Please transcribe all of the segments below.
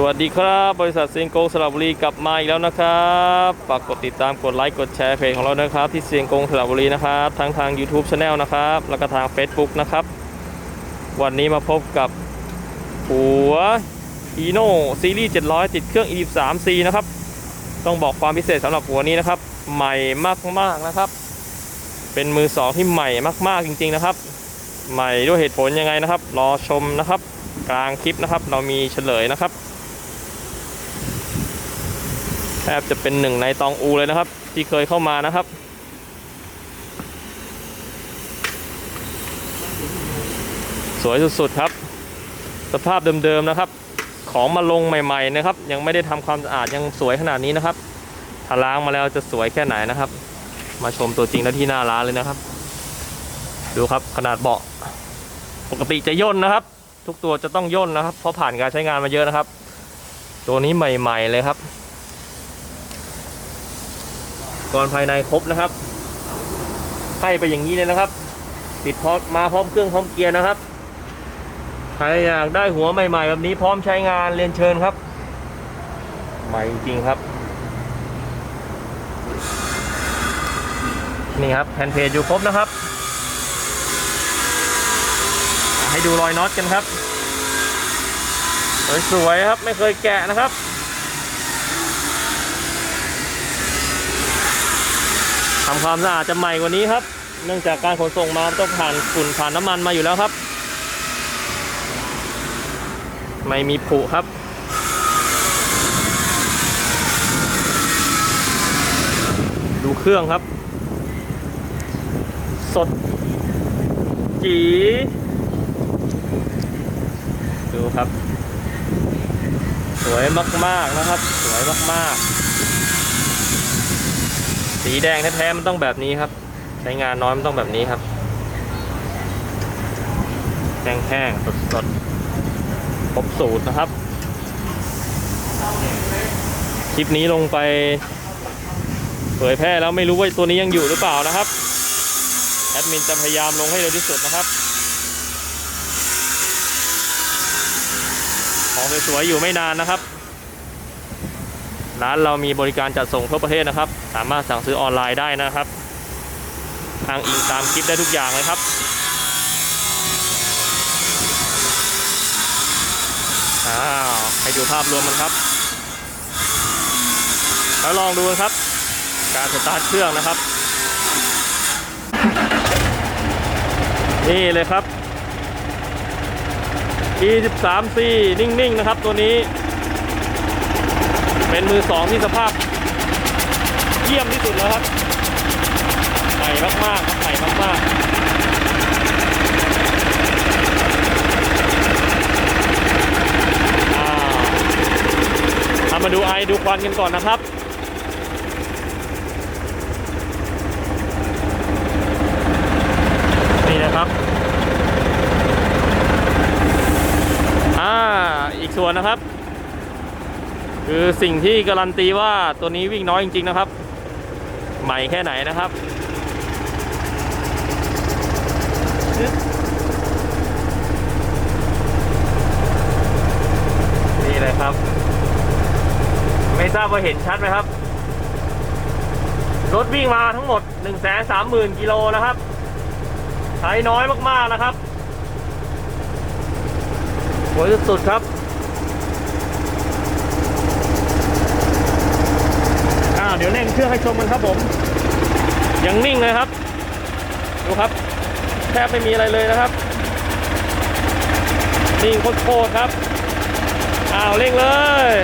สวัสดีครับ บริษัทเซียงกงสระบุรีกลับมาอีกแล้วนะครับฝากกดติดตามกดไลค์กดแชร์เพจของเรานะครับ ที่เซียงกงสระบุรีนะครับทั้งทาง YouTube Channel นะครับ แล้วก็ทาง Facebook นะครับ วันนี้มาพบกับหัว e n o ซีรีส์700 ติดเครื่อง E3C นะครับ ต้องบอกความพิเศษสำหรับหัวนี้นะครับ ใหม่มากๆนะครับ เป็นมือสองที่ใหม่มากๆจริง ๆนะครับ ใหม่ด้วยเหตุผลยังไงนะครับ รอชมนะครับ กลางคลิปนะครับ เรามีเฉลยนะครับ แทบจะเป็นหนึ่งในตองอูเลยนะครับ ที่เคยเข้ามานะครับ สวยสุดๆครับ สภาพเดิมๆนะครับ ของมาลงใหม่ๆนะครับ ยังไม่ได้ทำความสะอาดยังสวยขนาดนี้นะครับถ้าล้างมาแล้วจะสวยแค่ไหนนะครับ มาชมตัวจริงแล้ที่หน้าร้านเลยนะครับ ดูครับขนาดเบาะปกติจะย่นนะครับ ทุกตัวจะต้องย่นนะครับ เพราะผ่านการใช้งานมาเยอะนะครับ ตัวนี้ใหม่ ๆเลยครับ ก่อนภายในครบนะครับให้ไปอย่างนี้เลยนะครับ ติดพร้อมมาพร้อมเครื่องพร้อมเกียร์นะครับ ใครอยากได้หัวใหม่ ๆ แบบนี้พร้อมใช้งานเรียนเชิญครับ ใหม่จริงๆครับ นี่ครับแผ่นเพจอยู่ครบนะครับ ให้ดูรอยน็อตกันครับสวยๆครับไม่เคยแกะนะครับ ทำความสะอาดจะใหม่กว่านี้ครับ เนื่องจากการขนส่งมาต้องผ่านฝุ่นผ่านน้ำมันมาอยู่แล้วครับ ไม่มีผุครับดูเครื่องครับ สด จี ดูครับ สวยมาก ๆ นะครับ สวยมาก ๆ สีแดงแท้ๆมันต้องแบบนี้ครับ ใช้งานน้อยมันต้องแบบนี้ครับแห้งๆสดๆครบสูตรนะครับ คลิปนี้ลงไปเผยแพร่แล้วไม่รู้ว่าตัวนี้ยังอยู่หรือเปล่านะครับแอดมินจะพยายามลงให้เร็วที่สุดนะครับ ของสวยๆอยู่ไม่นานนะครับ ร้านเรามีบริการจัดส่งทั่วประเทศนะครับ สามารถสั่งซื้อออนไลน์ได้นะครับทางอิงตามคลิปได้ทุกอย่างเลยครับอ้าวให้ดูภาพรวมมันครับ แล้วลองดูนะครับ การสตาร์ทเครื่องนะครับ นี่เลยครับ E13C นิ่งๆนะครับตัวนี้ เป็นมือสองที่สภาพ เยี่ยมที่สุดแล้วครับใหม่มากๆครับใหม่มากๆอ่ามาดูไอดูควันกันก่อนนะครับ นี่นะครับ อ่า อีกส่วนนะครับ คือสิ่งที่การันตีว่าตัวนี้วิ่งน้อยจริง ๆ นะครับ ใหม่แค่ไหนนะครับนี่เลยครับ ไม่ทราบว่าเห็นชัดไหมครับ รถวิ่งมาทั้งหมด 1 3 0 0 0 0กิโลนะครับ ใช้น้อยมาก ๆ นะครับสวยสุดๆครับ อ่า เครื่องให้ชมกันครับผมยังนิ่งเลยครับ ดูครับ แทบไม่มีอะไรเลยนะครับ นิ่งโคตรครับอ้าวเร่งเลย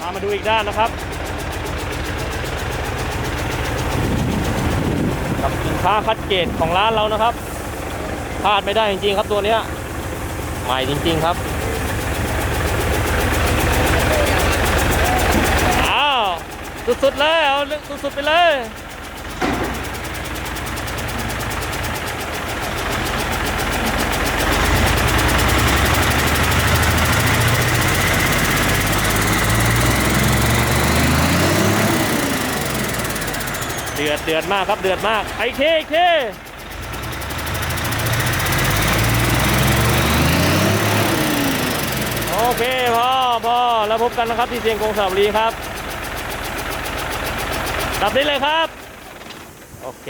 พามาดูอีกด้านนะครับ กับสิน ค้าคัดเกตของร้านเรานะครับพลาดไม่ได้จริงๆครับตัวเนี้ยใหม่จริง ๆครับอ้าวสุดๆเลยเอาสุดๆไปเลย เดือดเดือดมากครับเดือดมากไอ้เคเคโอเคพ่อพ่อแล้วพบกันนะครับที่เซียงกงสระบุรีครับดับได้เลยครับ โอเค